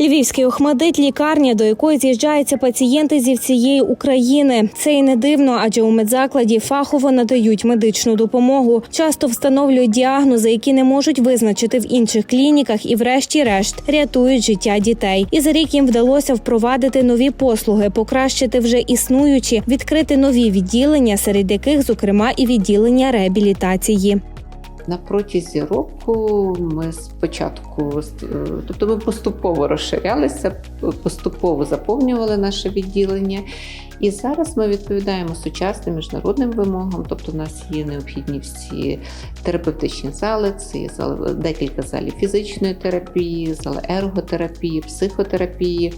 Львівський охмадит лікарня, до якої з'їжджаються пацієнти зі всієї України. Це і не дивно, адже у медзакладі фахово надають медичну допомогу. Часто встановлюють діагнози, які не можуть визначити в інших клініках, і, врешті-решт, рятують життя дітей. І за рік їм вдалося впровадити нові послуги, покращити вже існуючі, відкрити нові відділення, серед яких, зокрема, і відділення реабілітації. На протязі року ми спочатку, тобто ми поступово розширялися, поступово заповнювали наше відділення. І зараз ми відповідаємо сучасним міжнародним вимогам. Тобто, у нас є необхідні всі терапевтичні зали, це є зали, декілька залів фізичної терапії, зали ерготерапії, психотерапії,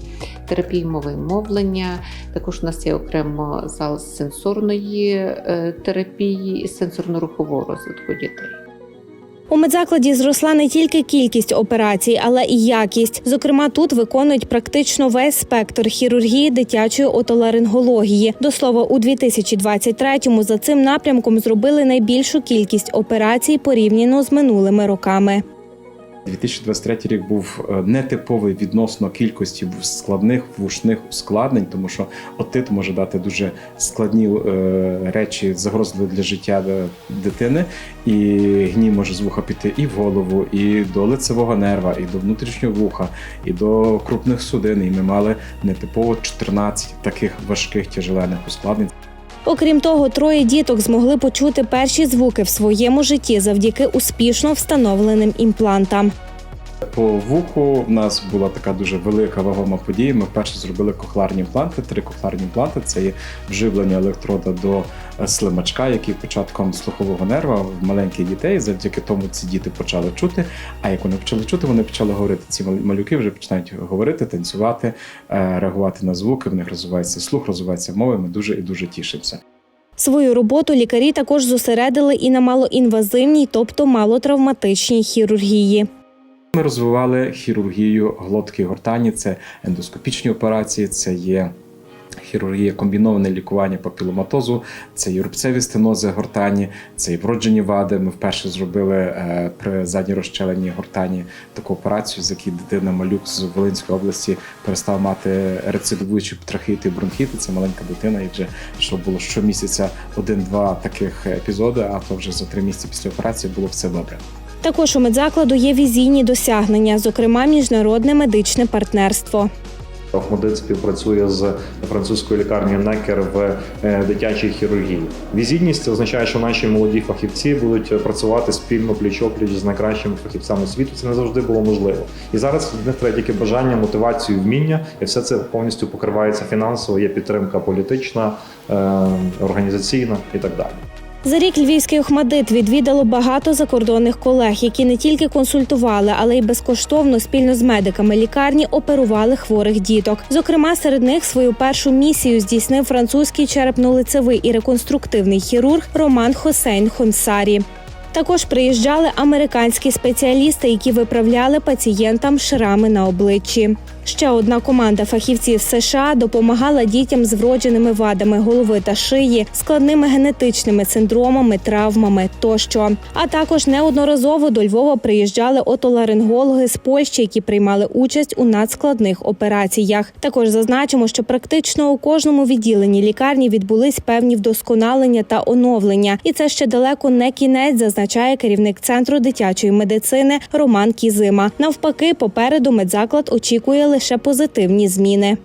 терапії мови і мовлення. Також у нас є окремо зал сенсорної е, терапії і сенсорно-рухового розвитку дітей. У медзакладі зросла не тільки кількість операцій, але і якість. Зокрема, тут виконують практично весь спектр хірургії дитячої отоларингології. До слова, у 2023-му за цим напрямком зробили найбільшу кількість операцій порівняно з минулими роками. 2023 рік був е, нетиповий відносно кількості складних вушних ускладнень, тому що отит може дати дуже складні е, речі, загрозливі для життя е, дитини, і гній може з вуха піти і в голову, і до лицевого нерва, і до внутрішнього вуха, і до крупних судин. І ми мали нетипово 14 таких важких тяжеленних ускладнень. Окрім того, троє діток змогли почути перші звуки в своєму житті завдяки успішно встановленим імплантам. По вуху в нас була така дуже велика вагома подія. Ми вперше зробили кохларні імпланти. Три кохларні імпланти це є вживлення електрода до е, слимачка, який початком слухового нерва в маленьких дітей. Завдяки тому ці діти почали чути. А як вони почали чути, вони почали говорити. Ці малюки вже починають говорити, танцювати, е, реагувати на звуки. В них розвивається слух, розвивається мова. Ми дуже і дуже тішимося. Свою роботу лікарі також зосередили і на малоінвазивній, тобто малотравматичній хірургії. Ми розвивали хірургію глотки і гортані, це ендоскопічні операції, це є хірургія комбіноване лікування папіломатозу, це є рубцеві стенози гортані, це і вроджені вади. Ми вперше зробили е, при задній розчеленні гортані таку операцію, з якій дитина малюк з Волинської області перестав мати рецидивуючі трахеїти і бронхіти. Це маленька дитина, і вже що було щомісяця один-два таких епізоди, а то вже за три місяці після операції було все добре. Також у медзакладу є візійні досягнення, зокрема міжнародне медичне партнерство. Охмадит співпрацює з французькою лікарнею Некер в е, дитячій хірургії. Візійність це означає, що наші молоді фахівці будуть працювати спільно пліч-опліч з найкращими фахівцями світу. Це не завжди було можливо. І зараз в них треба тільки бажання, мотивацію, вміння, і все це повністю покривається фінансово. Є підтримка політична, е, організаційна і так далі. За рік львівський охмадит відвідало багато закордонних колег, які не тільки консультували, але й безкоштовно спільно з медиками лікарні оперували хворих діток. Зокрема, серед них свою першу місію здійснив французький черепно-лицевий і реконструктивний хірург Роман Хосейн Хонсарі. Також приїжджали американські спеціалісти, які виправляли пацієнтам шрами на обличчі. Ще одна команда фахівців США допомагала дітям з вродженими вадами голови та шиї, складними генетичними синдромами, травмами тощо. А також неодноразово до Львова приїжджали отоларингологи з Польщі, які приймали участь у надскладних операціях. Також зазначимо, що практично у кожному відділенні лікарні відбулись певні вдосконалення та оновлення, і це ще далеко не кінець, зазначає керівник центру дитячої медицини Роман Кізима. Навпаки, попереду медзаклад очікує лише позитивні зміни.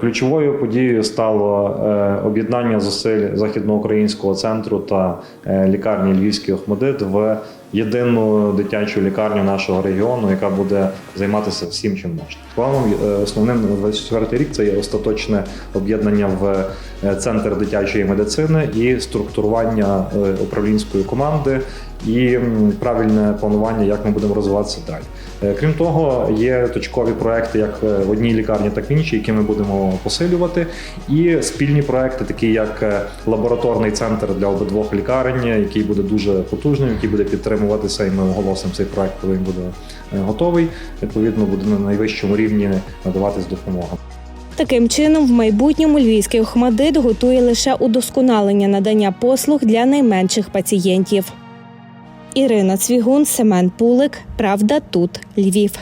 Ключовою подією стало е, об'єднання зусиль західноукраїнського центру та е, лікарні Львівський Охмадит в єдину дитячу лікарню нашого регіону, яка буде займатися всім, чим можна. Планом е, основним на 24 рік це є остаточне об'єднання в е, центр дитячої медицини і структурування е, управлінської команди. І правильне планування, як ми будемо розвиватися далі. Крім того, є точкові проекти як в одній лікарні, так і в іншій, які ми будемо посилювати. І спільні проекти, такі як лабораторний центр для обидвох лікарень, який буде дуже потужним, який буде підтримуватися, і ми оголосимо цей проект, коли він буде е, готовий. Відповідно, буде на найвищому рівні надаватись допомога. Таким чином, в майбутньому львівський охмадит готує лише удосконалення надання послуг для найменших пацієнтів. Ірина Цвігун, Семен Пулик. Правда, тут Львів.